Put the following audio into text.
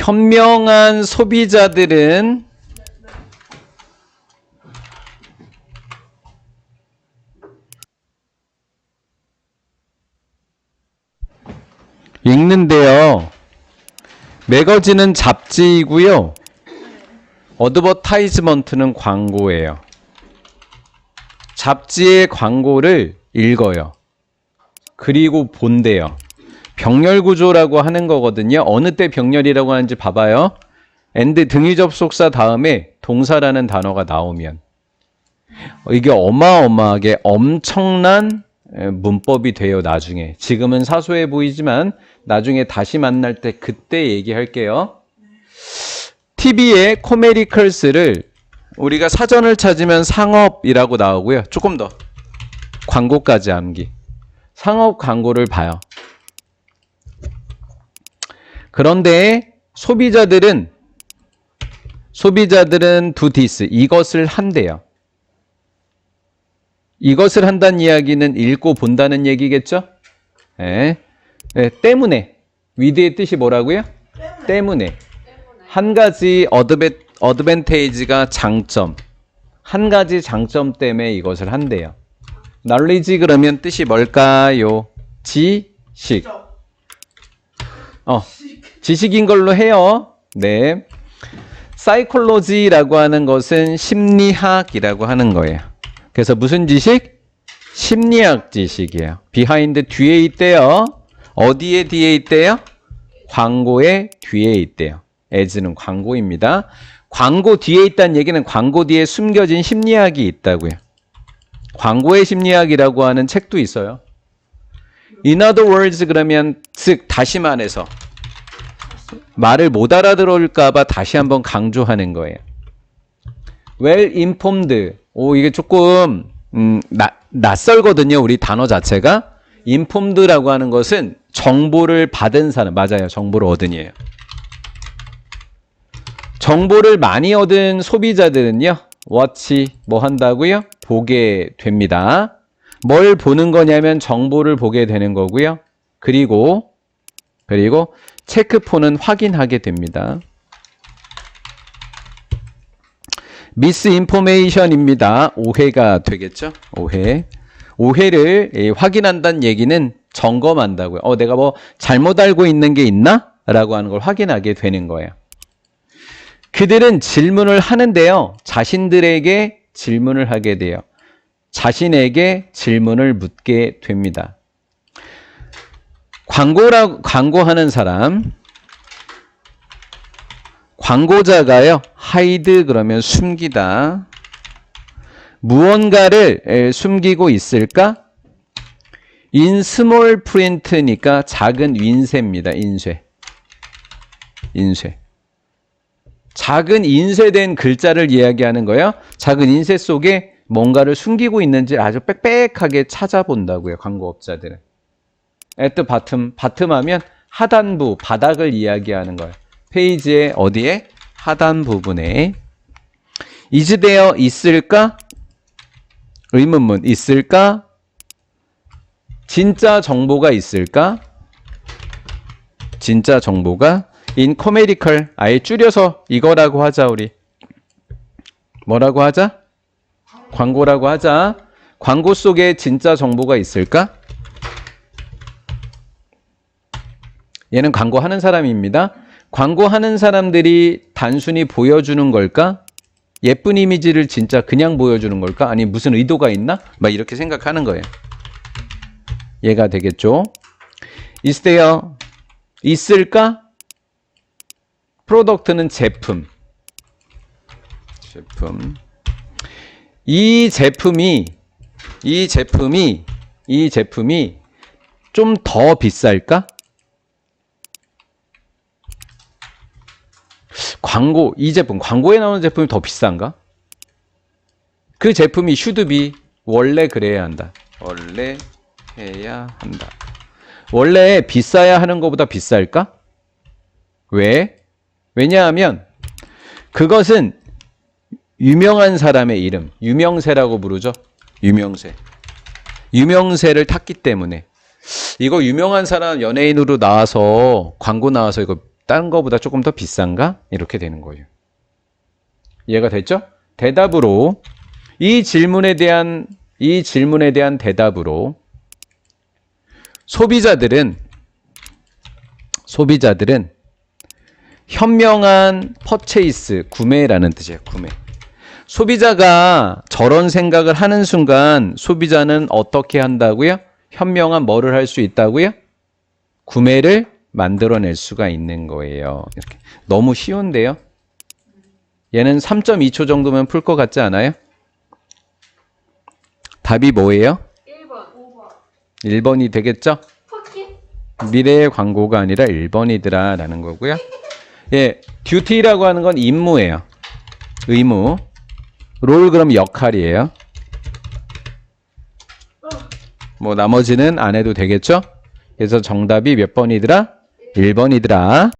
현명한 소비자들은 읽는데요. 매거진은 잡지이고요. 어드버타이즈먼트는 광고예요. 잡지의 광고를 읽어요. 그리고 본대요. 병렬 구조라고 하는 거거든요. 어느 때 병렬이라고 하는지 봐봐요. 엔드 등위 접속사 다음에 동사라는 단어가 나오면 이게 어마어마하게 엄청난 에, 문법이 돼요, 나중에. 지금은 사소해 보이지만 나중에 다시 만날 때 그때 얘기할게요. TV의 코메디컬스를 우리가 사전을 찾으면 상업이라고 나오고요. 조금 더 광고까지 암기. 상업 광고를 봐요. 그런데 소비자들은 소비자들은 do this 이것을 한대요. 이것을 한다는 이야기는 읽고 본다는 얘기겠죠? 예. 예, 때문에 위드의 뜻이 뭐라고요? 때문에. 한 가지 어드벤, 어드밴테이지가 장점. 한 가지 장점 때문에 이것을 한대요. knowledge 그러면 뜻이 뭘까요? 지식. 어, 지식인 걸로 해요. 네. 사이콜로지라고 하는 것은 심리학이라고 하는 거예요. 그래서 무슨 지식? 심리학 지식이에요. 비하인드 뒤에 있대요. 어디에 뒤에 있대요? 광고의 뒤에 있대요. 에즈는 광고입니다. 광고 뒤에 있다는 얘기는 광고 뒤에 숨겨진 심리학이 있다고요. 광고의 심리학이라고 하는 책도 있어요. In other words 그러면 즉 다시 말해서 말을 못 알아들을까봐 다시 한번 강조하는 거예요. well informed. 오 이게 조금 음, 나, 낯설거든요. 우리 단어 자체가 informed라고 하는 것은 정보를 받은 사람 맞아요. 정보를 얻은이에요. 정보를 많이 얻은 소비자들은요. watch 뭐 한다고요? 보게 됩니다. 뭘 보는 거냐면 정보를 보게 되는 거고요. 그리고 그리고 체크폰은 확인하게 됩니다. 미스 인포메이션입니다. 오해가 되겠죠? 오해. 오해를 예, 확인한다는 얘기는 점검한다고요. 어, 내가 뭐 잘못 알고 있는 게 있나? 라고 하는 걸 확인하게 되는 거예요. 그들은 질문을 하는데요. 자신들에게 질문을 하게 돼요. 자신에게 질문을 묻게 됩니다. 광고라 광고하는 사람 광고자가요. 하이드 그러면 숨기다. 무언가를 에, 숨기고 있을까? 인 스몰 프린트니까 작은 윈쇄입니다. 인쇄. 인쇄. 작은 인쇄된 글자를 이야기하는 거예요. 작은 인쇄 속에 뭔가를 숨기고 있는지 아주 빽빽하게 찾아본다고요. 광고업자들은. At the bottom, bottom 하면 하단부, 바닥을 이야기하는 거예요. 페이지의 어디에? 하단 부분에. is there 있을까? 의문문 있을까? 진짜 정보가 있을까? 진짜 정보가 in comedical 아예 줄여서 이거라고 하자 우리 뭐라고 하자? 광고라고 하자. 광고 속에 진짜 정보가 있을까? 얘는 광고하는 사람입니다. 광고하는 사람들이 단순히 보여주는 걸까? 예쁜 이미지를 진짜 그냥 보여주는 걸까? 아니 무슨 의도가 있나? 막 이렇게 생각하는 거예요. 얘가 되겠죠. there 있을까? 프로덕트는 제품. 제품. 이 제품이 이 제품이 이 제품이 좀 더 비쌀까? 광고 이 제품 광고에 나오는 제품이 더 비싼가? 그 제품이 슈드비 원래 그래야 한다. 원래 해야 한다. 원래 비싸야 하는 것보다 비쌀까? 왜? 왜냐하면 그것은 유명한 사람의 이름, 유명세라고 부르죠. 유명세. 유명세를 탔기 때문에 이거 유명한 사람 연예인으로 나와서 광고 나와서 이거 다른 거보다 조금 더 비싼가? 이렇게 되는 거예요. 이해가 됐죠? 대답으로 이 질문에 대한 이 질문에 대한 대답으로 소비자들은 소비자들은 현명한 퍼체이스 구매라는 뜻이에요. 구매. 소비자가 저런 생각을 하는 순간 소비자는 어떻게 한다고요? 현명한 뭐를 할 수 있다고요? 구매를 만들어낼 수가 있는 거예요. 이렇게. 너무 쉬운데요? 얘는 3.2초 정도면 풀 것 같지 않아요? 답이 뭐예요? 1번 5번 1번이 되겠죠? 미래의 광고가 아니라 1번이더라 라는 거고요. 예, 듀티라고 하는 건 임무예요. 의무. 롤 그럼 역할이에요. 뭐 나머지는 안 해도 되겠죠? 그래서 정답이 몇 번이더라? 1번이더라.